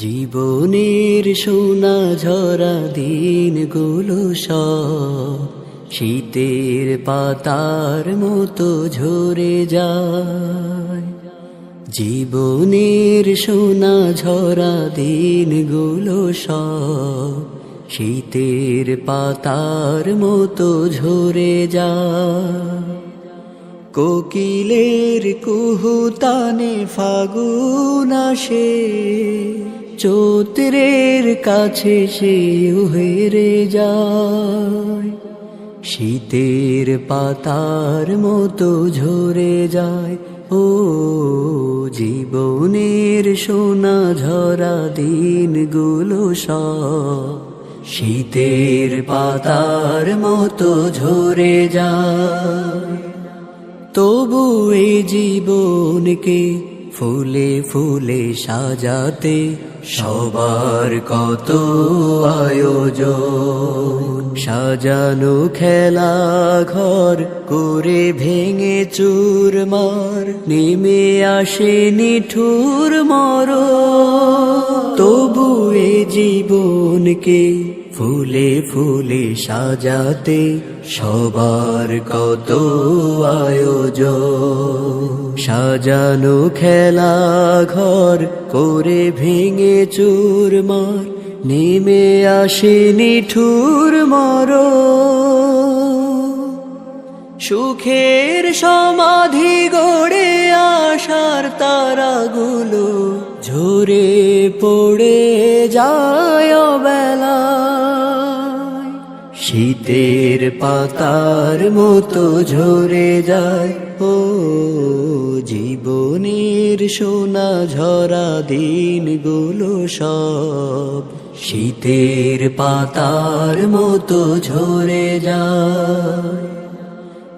জীবনের সোনা ঝরা দিনগুলো সব শীতের পাতার মতো ঝরে যায়। জীবনের সোনা ঝরা দিনগুলো সব শীতের পাতার মতো ঝরে যায়। কোকিলের কুহুতানে ফাগুন আসে। চৌত্রের কাছে সে হেরে যায়। শীতের পাতার মতো ঝরে যায়। ও জীবনের সোনা ঝরা দিনগুলো সব শীতের পাতার মতো ঝরে যায়। তবু এই জীবনকে ফুলে ফুলে সাজাতে সবার কত আয়োজন। সাজানো খেলা ঘর করে ভেঙে চুরমার নেমে আসে নিঠুর মর তবু এ জীবনকে ফুলে ফুলে সাজাতে সবার কত আয়োজন। সাজানো খেলা ঘর করে ভেঙে চুরমার নেমে আসে নিঠুর মর। সুখের সমাধি গড়ে আসার তারাগুলো ঝরে পড়ে যায় বেলা শীতের পাতার মতো ঝরে যায়, ও সোনা ঝরা দিনগুলো সব শীতের পাতার মতো ঝরে যায়।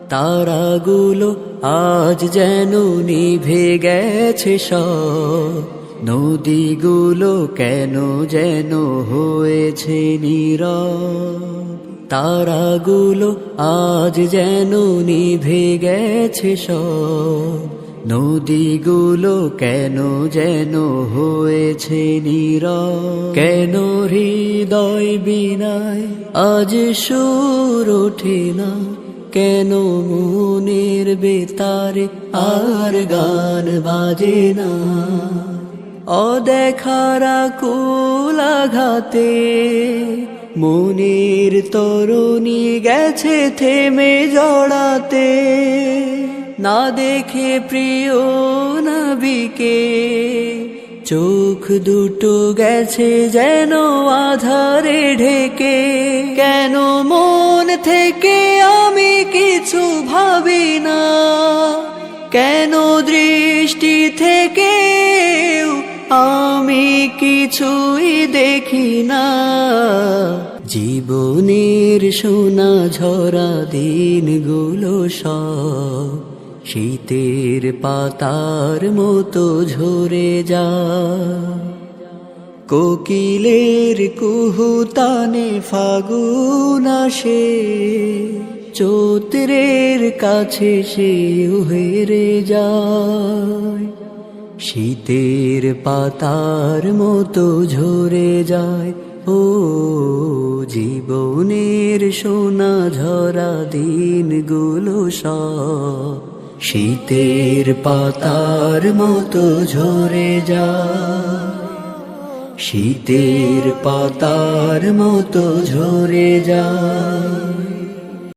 তারাগুলো আজ যেন নিভে গেছে সব। নদীগুলো কেন যেন হয়েছে নীরব। তারাগুলো আজ যেন নিভে গেছে সব। নদীগুলো কেন যেন হয়েছে নীরব কেন হৃদয় বিনায় আজ সুর ওঠে না? কেন মনের বেতারে আর গান বাজে না? অদেখারা কুলাঘাতে মনের তরুণী গেছে থেমে জড়াতে। না দেখে প্রিয় নবীকে, চোখ দুটো গেছে যেন আধারে ঢেকে। কেন মন থেকে আমি কিছু ভাবি না? কেন দৃষ্টি থেকে আমি কিছুই দেখি না? জীবনের সোনা ঝরা দিনগুলো সব শীতের পাতার মতো ঝরে যা কোকিলের কুহুতানে ফাগুন আসে, চৌত্রের কাছে সে হেরে যায়। শীতের পাতার মতো ঝরে যায়, ও জীবনের সোনা ঝরা দিনগুলো সব। শীতের পাতার মতো ঝরে যা শীতের পাতার মতো ঝরে যায়।